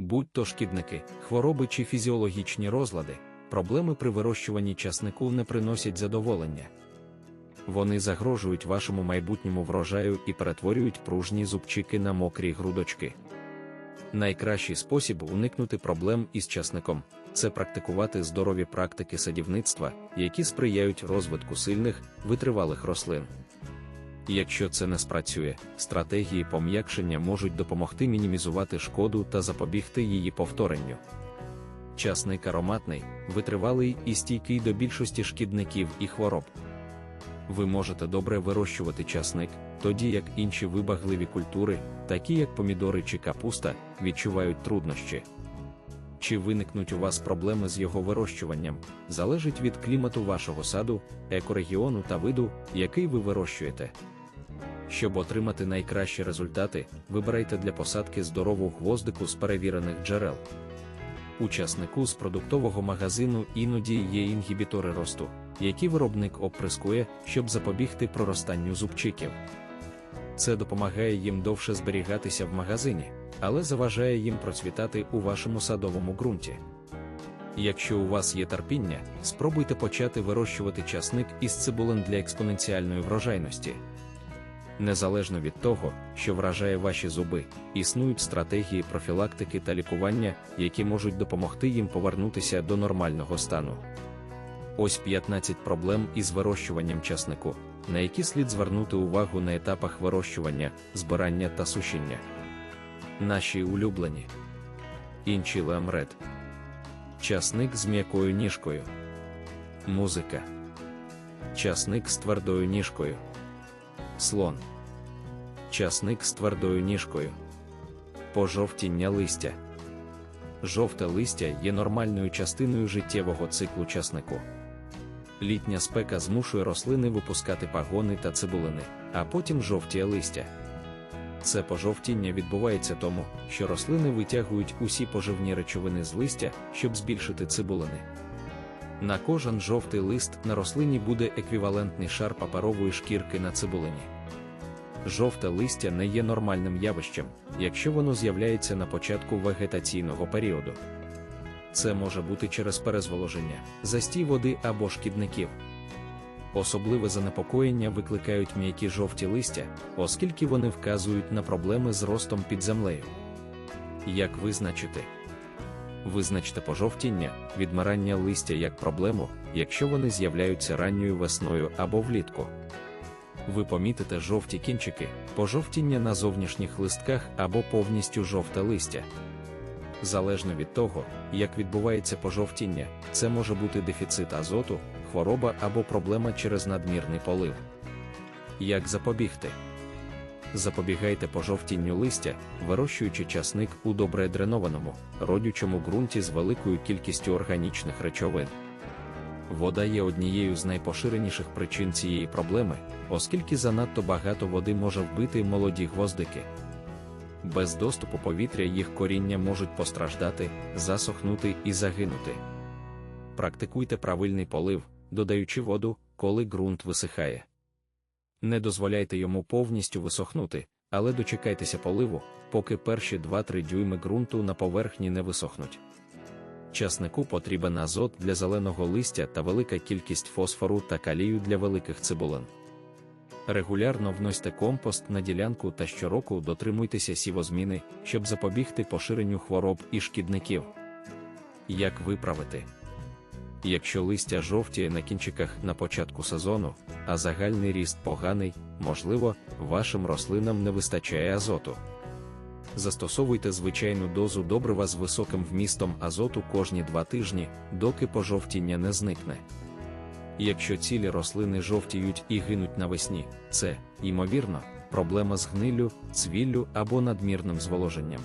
Будь-то шкідники, хвороби чи фізіологічні розлади, проблеми при вирощуванні часнику не приносять задоволення. Вони загрожують вашому майбутньому врожаю і перетворюють пружні зубчики на мокрі грудочки. Найкращий спосіб уникнути проблем із часником це практикувати здорові практики садівництва, які сприяють розвитку сильних, витривалих рослин. Якщо це не спрацює, стратегії пом'якшення можуть допомогти мінімізувати шкоду та запобігти її повторенню. Часник ароматний, витривалий і стійкий до більшості шкідників і хвороб. Ви можете добре вирощувати часник, тоді як інші вибагливі культури, такі як помідори чи капуста, відчувають труднощі. Чи виникнуть у вас проблеми з його вирощуванням, залежить від клімату вашого саду, екорегіону та виду, який ви вирощуєте. Щоб отримати найкращі результати, вибирайте для посадки здорову гвоздику з перевірених джерел. У часнику з продуктового магазину іноді є інгібітори росту, які виробник оприскує, щоб запобігти проростанню зубчиків. Це допомагає їм довше зберігатися в магазині, але заважає їм процвітати у вашому садовому ґрунті. Якщо у вас є терпіння, спробуйте почати вирощувати часник із цибулин для експоненціальної врожайності. Незалежно від того, що вражає ваші зуби, існують стратегії профілактики та лікування, які можуть допомогти їм повернутися до нормального стану. Ось 15 проблем із вирощуванням часнику, на які слід звернути увагу на етапах вирощування, збирання та сушіння. Наші улюблені інші лемред. Часник з м'якою ніжкою. Музика. Часник з твердою ніжкою. Слон. Часник з твердою ніжкою. Пожовтіння листя. Жовте листя є нормальною частиною життєвого циклу часнику. Літня спека змушує рослини випускати пагони та цибулини, а потім жовтіє листя. Це пожовтіння відбувається тому, що рослини витягують усі поживні речовини з листя, щоб збільшити цибулини. На кожен жовтий лист на рослині буде еквівалентний шар паперової шкірки на цибулині. Жовте листя не є нормальним явищем, якщо воно з'являється на початку вегетаційного періоду. Це може бути через перезволоження, застій води або шкідників. Особливе занепокоєння викликають м'які жовті листя, оскільки вони вказують на проблеми з ростом під землею. Як визначити? Визначте пожовтіння, відмирання листя як проблему, якщо вони з'являються ранньою весною або влітку. Ви помітите жовті кінчики, пожовтіння на зовнішніх листках або повністю жовте листя. Залежно від того, як відбувається пожовтіння, це може бути дефіцит азоту, хвороба або проблема через надмірний полив. Як запобігти? Запобігайте пожовтінню листя, вирощуючи часник у добре дренованому, родючому ґрунті з великою кількістю органічних речовин. Вода є однією з найпоширеніших причин цієї проблеми, оскільки занадто багато води може вбити молоді гвоздики. Без доступу повітря їх коріння можуть постраждати, засохнути і загинути. Практикуйте правильний полив, додаючи воду, коли ґрунт висихає. Не дозволяйте йому повністю висохнути, але дочекайтеся поливу, поки перші 2-3 дюйми ґрунту на поверхні не висохнуть. Часнику потрібен азот для зеленого листя та велика кількість фосфору та калію для великих цибулин. Регулярно вносьте компост на ділянку та щороку дотримуйтеся сівозміни, щоб запобігти поширенню хвороб і шкідників. Як виправити? Якщо листя жовтіє на кінчиках на початку сезону, а загальний ріст поганий, можливо, вашим рослинам не вистачає азоту. Застосовуйте звичайну дозу добрива з високим вмістом азоту кожні два тижні, доки пожовтіння не зникне. Якщо цілі рослини жовтіють і гинуть навесні, це, ймовірно, проблема з гниллю, цвіллю або надмірним зволоженням.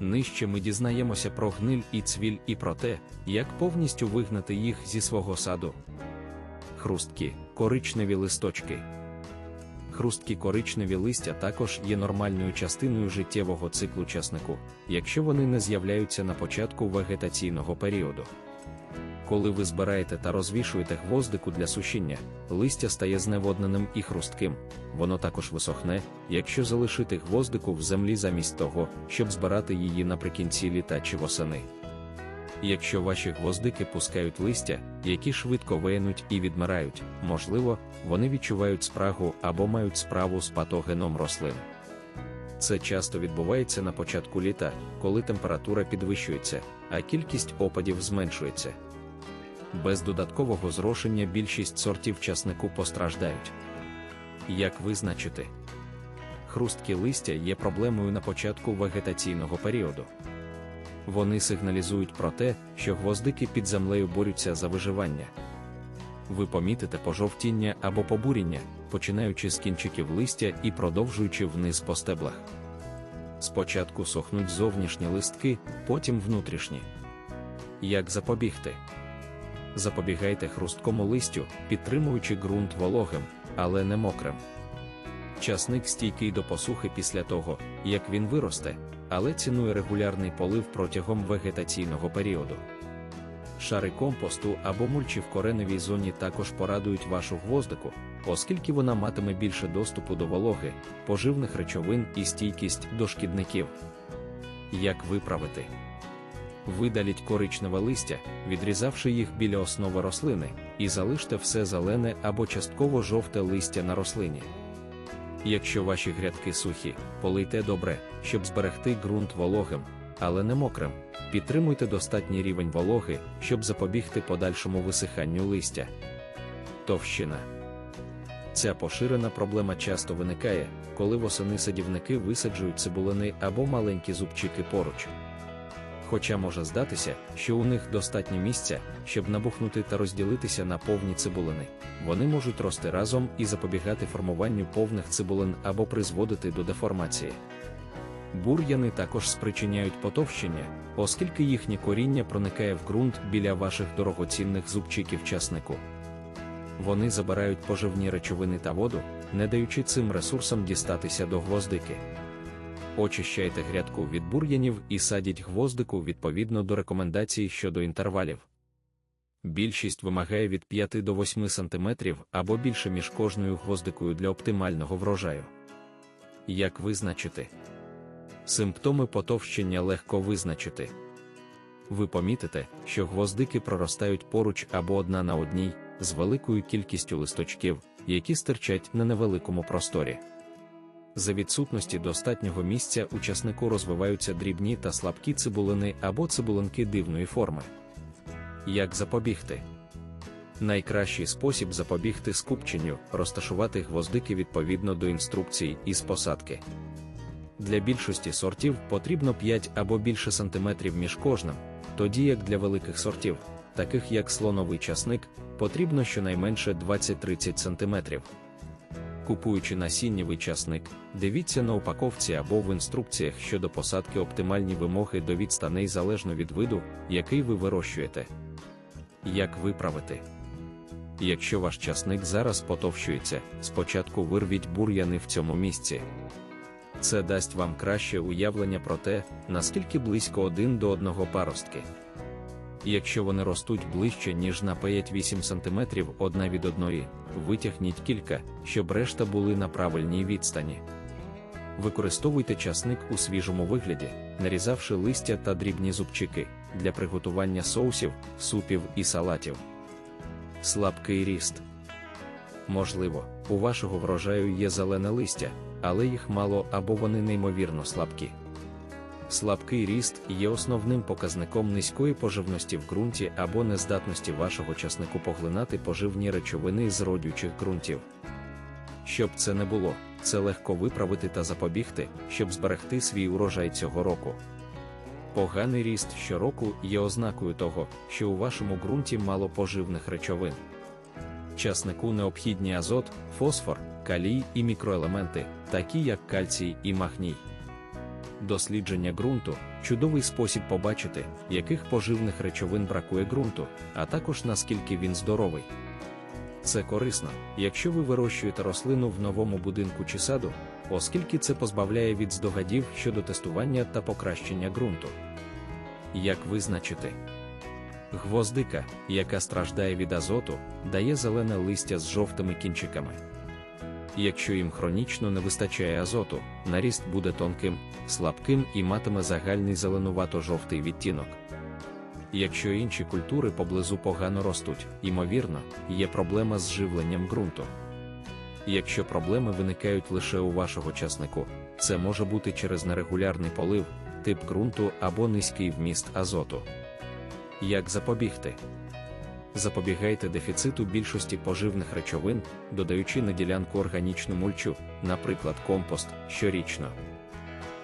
Нижче ми дізнаємося про гниль і цвіль і про те, як повністю вигнати їх зі свого саду. Хрусткі, коричневі листочки. Хрусткі коричневі листя також є нормальною частиною життєвого циклу часнику, якщо вони не з'являються на початку вегетаційного періоду. Коли ви збираєте та розвішуєте гвоздику для сушіння, листя стає зневодненим і хрустким, воно також висохне, якщо залишити гвоздику в землі замість того, щоб збирати її наприкінці літа чи восени. Якщо ваші гвоздики пускають листя, які швидко виянуть і відмирають, можливо, вони відчувають спрагу або мають справу з патогеном рослин. Це часто відбувається на початку літа, коли температура підвищується, а кількість опадів зменшується. Без додаткового зрошення більшість сортів часнику постраждають. Як визначити? Хрусткі листя є проблемою на початку вегетаційного періоду. Вони сигналізують про те, що гвоздики під землею борються за виживання. Ви помітите пожовтіння або побуріння, починаючи з кінчиків листя і продовжуючи вниз по стеблах. Спочатку сохнуть зовнішні листки, потім внутрішні. Як запобігти? Запобігайте хрусткому листю, підтримуючи ґрунт вологим, але не мокрим. Часник стійкий до посухи після того, як він виросте, але цінує регулярний полив протягом вегетаційного періоду. Шари компосту або мульчі в кореневій зоні також порадують вашу гвоздику, оскільки вона матиме більше доступу до вологи, поживних речовин і стійкість до шкідників. Як виправити? Видаліть коричневе листя, відрізавши їх біля основи рослини, і залиште все зелене або частково жовте листя на рослині. Якщо ваші грядки сухі, полийте добре, щоб зберегти ґрунт вологим, але не мокрим. Підтримуйте достатній рівень вологи, щоб запобігти подальшому висиханню листя. Товщина. Ця поширена проблема часто виникає, коли восени садівники висаджують цибулини або маленькі зубчики поруч. Хоча може здатися, що у них достатньо місця, щоб набухнути та розділитися на повні цибулини, вони можуть рости разом і запобігати формуванню повних цибулин або призводити до деформації. Бур'яни також спричиняють потовщення, оскільки їхнє коріння проникає в ґрунт біля ваших дорогоцінних зубчиків часнику. Вони забирають поживні речовини та воду, не даючи цим ресурсам дістатися до гвоздики. Очищайте грядку від бур'янів і садіть гвоздику відповідно до рекомендацій щодо інтервалів. Більшість вимагає від 5 до 8 см або більше між кожною гвоздикою для оптимального врожаю. Як визначити? Симптоми потовщення легко визначити. Ви помітите, що гвоздики проростають поруч або одна на одній, з великою кількістю листочків, які стирчать на невеликому просторі. За відсутності достатнього місця у часнику розвиваються дрібні та слабкі цибулини або цибулинки дивної форми. Як запобігти? Найкращий спосіб запобігти скупченню розташувати гвоздики відповідно до інструкцій із посадки. Для більшості сортів потрібно 5 або більше сантиметрів між кожним, тоді як для великих сортів, таких як слоновий часник, потрібно щонайменше 20-30 см. Купуючи насіннєвий часник, дивіться на упаковці або в інструкціях щодо посадки оптимальні вимоги до відстаней залежно від виду, який ви вирощуєте. Як виправити? Якщо ваш часник зараз потовщується, спочатку вирвіть бур'яни в цьому місці. Це дасть вам краще уявлення про те, наскільки близько один до одного паростки. Якщо вони ростуть ближче, ніж на 5-8 см одна від одної, витягніть кілька, щоб решта були на правильній відстані. Використовуйте часник у свіжому вигляді, нарізавши листя та дрібні зубчики для приготування соусів, супів і салатів. Слабкий ріст. Можливо, у вашого врожаю є зелене листя, але їх мало або вони неймовірно слабкі. Слабкий ріст є основним показником низької поживності в ґрунті або нездатності вашого часнику поглинати поживні речовини з родючих ґрунтів. Щоб це не було, це легко виправити та запобігти, щоб зберегти свій урожай цього року. Поганий ріст щороку є ознакою того, що у вашому ґрунті мало поживних речовин. Часнику необхідні азот, фосфор, калій і мікроелементи, такі як кальцій і магній. Дослідження ґрунту чудовий спосіб побачити, яких поживних речовин бракує ґрунту, а також наскільки він здоровий. Це корисно, якщо ви вирощуєте рослину в новому будинку чи саду, оскільки це позбавляє від здогадів щодо тестування та покращення ґрунту. Як визначити? Гвоздика, яка страждає від азоту, дає зелене листя з жовтими кінчиками. Якщо їм хронічно не вистачає азоту, наріст буде тонким, слабким і матиме загальний зеленувато-жовтий відтінок. Якщо інші культури поблизу погано ростуть, ймовірно, є проблема з живленням ґрунту. Якщо проблеми виникають лише у вашого часнику, це може бути через нерегулярний полив, тип ґрунту або низький вміст азоту. Як запобігти? Запобігайте дефіциту більшості поживних речовин, додаючи на ділянку органічну мульчу, наприклад, компост, щорічно.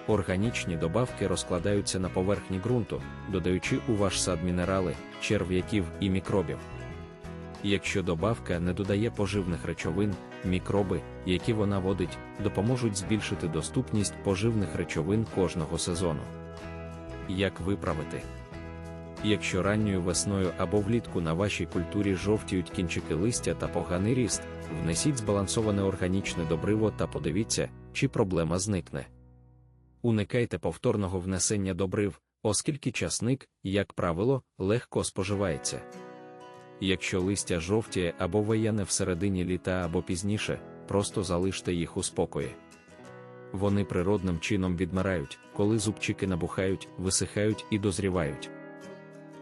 Органічні добавки розкладаються на поверхні ґрунту, додаючи у ваш сад мінерали, черв'яків і мікробів. Якщо добавка не додає поживних речовин, мікроби, які вона водить, допоможуть збільшити доступність поживних речовин кожного сезону. Як виправити? Якщо ранньою весною або влітку на вашій культурі жовтіють кінчики листя та поганий ріст, внесіть збалансоване органічне добриво та подивіться, чи проблема зникне. Уникайте повторного внесення добрив, оскільки часник, як правило, легко споживається. Якщо листя жовтіє або вияне всередині літа або пізніше, просто залиште їх у спокої. Вони природним чином відмирають, коли зубчики набухають, висихають і дозрівають.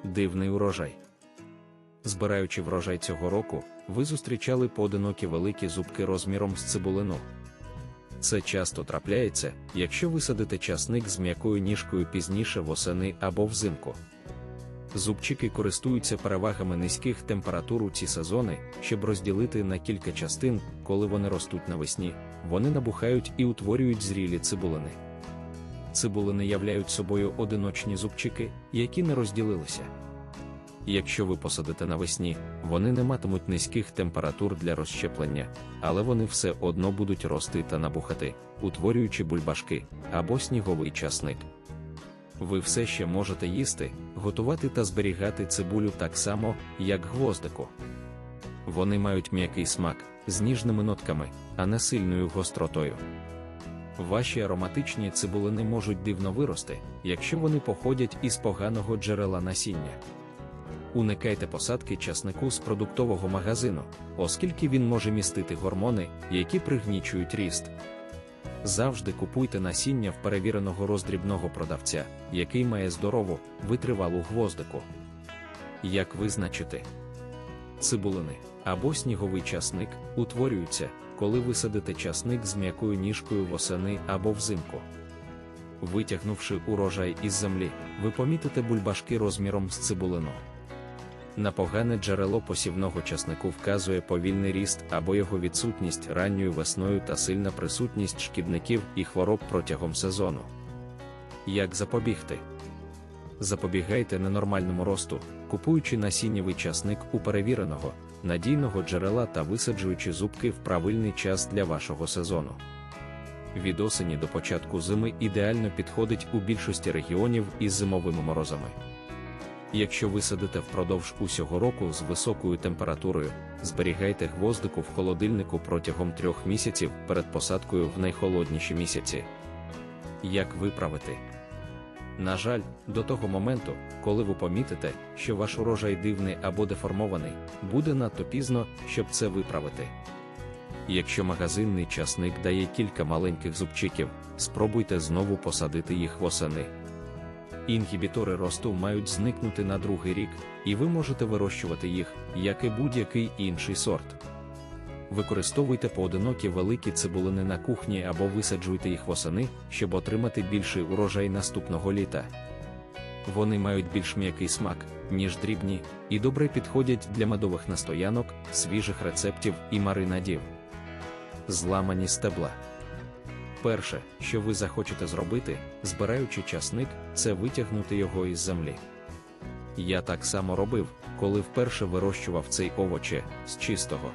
Дивний урожай. Збираючи врожай цього року, ви зустрічали поодинокі великі зубки розміром з цибулину. Це часто трапляється, якщо висадите часник з м'якою ніжкою пізніше восени або взимку. Зубчики користуються перевагами низьких температур у ці сезони, щоб розділити на кілька частин, коли вони ростуть навесні, вони набухають і утворюють зрілі цибулини. Цибулини являють собою одиночні зубчики, які не розділилися. Якщо ви посадите навесні, вони не матимуть низьких температур для розщеплення, але вони все одно будуть рости та набухати, утворюючи бульбашки або сніговий часник. Ви все ще можете їсти, готувати та зберігати цибулю так само, як гвоздику. Вони мають м'який смак з ніжними нотками, а не сильною гостротою. Ваші ароматичні цибулини можуть дивно вирости, якщо вони походять із поганого джерела насіння. Уникайте посадки часнику з продуктового магазину, оскільки він може містити гормони, які пригнічують ріст. Завжди купуйте насіння в перевіреного роздрібного продавця, який має здорову, витривалу гвоздику. Як визначити? Цибулини або сніговий часник утворюються, коли ви садите часник з м'якою ніжкою восени або взимку. Витягнувши урожай із землі, ви помітите бульбашки розміром з цибулину. На погане джерело посівного часнику вказує повільний ріст або його відсутність ранньою весною та сильна присутність шкідників і хвороб протягом сезону. Як запобігти? Запобігайте ненормальному росту, купуючи насіннєвий часник у перевіреного, надійного джерела та висаджуючи зубки в правильний час для вашого сезону. Від осені до початку зими ідеально підходить у більшості регіонів із зимовими морозами. Якщо ви садите впродовж усього року з високою температурою, зберігайте гвоздику в холодильнику протягом трьох місяців перед посадкою в найхолодніші місяці. Як виправити? На жаль, до того моменту, коли ви помітите, що ваш урожай дивний або деформований, буде надто пізно, щоб це виправити. Якщо магазинний часник дає кілька маленьких зубчиків, спробуйте знову посадити їх восени. Інгібітори росту мають зникнути на другий рік, і ви можете вирощувати їх, як і будь-який інший сорт. Використовуйте поодинокі великі цибулини на кухні або висаджуйте їх восени, щоб отримати більший урожай наступного літа. Вони мають більш м'який смак, ніж дрібні, і добре підходять для медових настоянок, свіжих рецептів і маринадів. Зламані стебла. Перше, що ви захочете зробити, збираючи часник, це витягнути його із землі. Я так само робив, коли вперше вирощував цей овоче з чистого.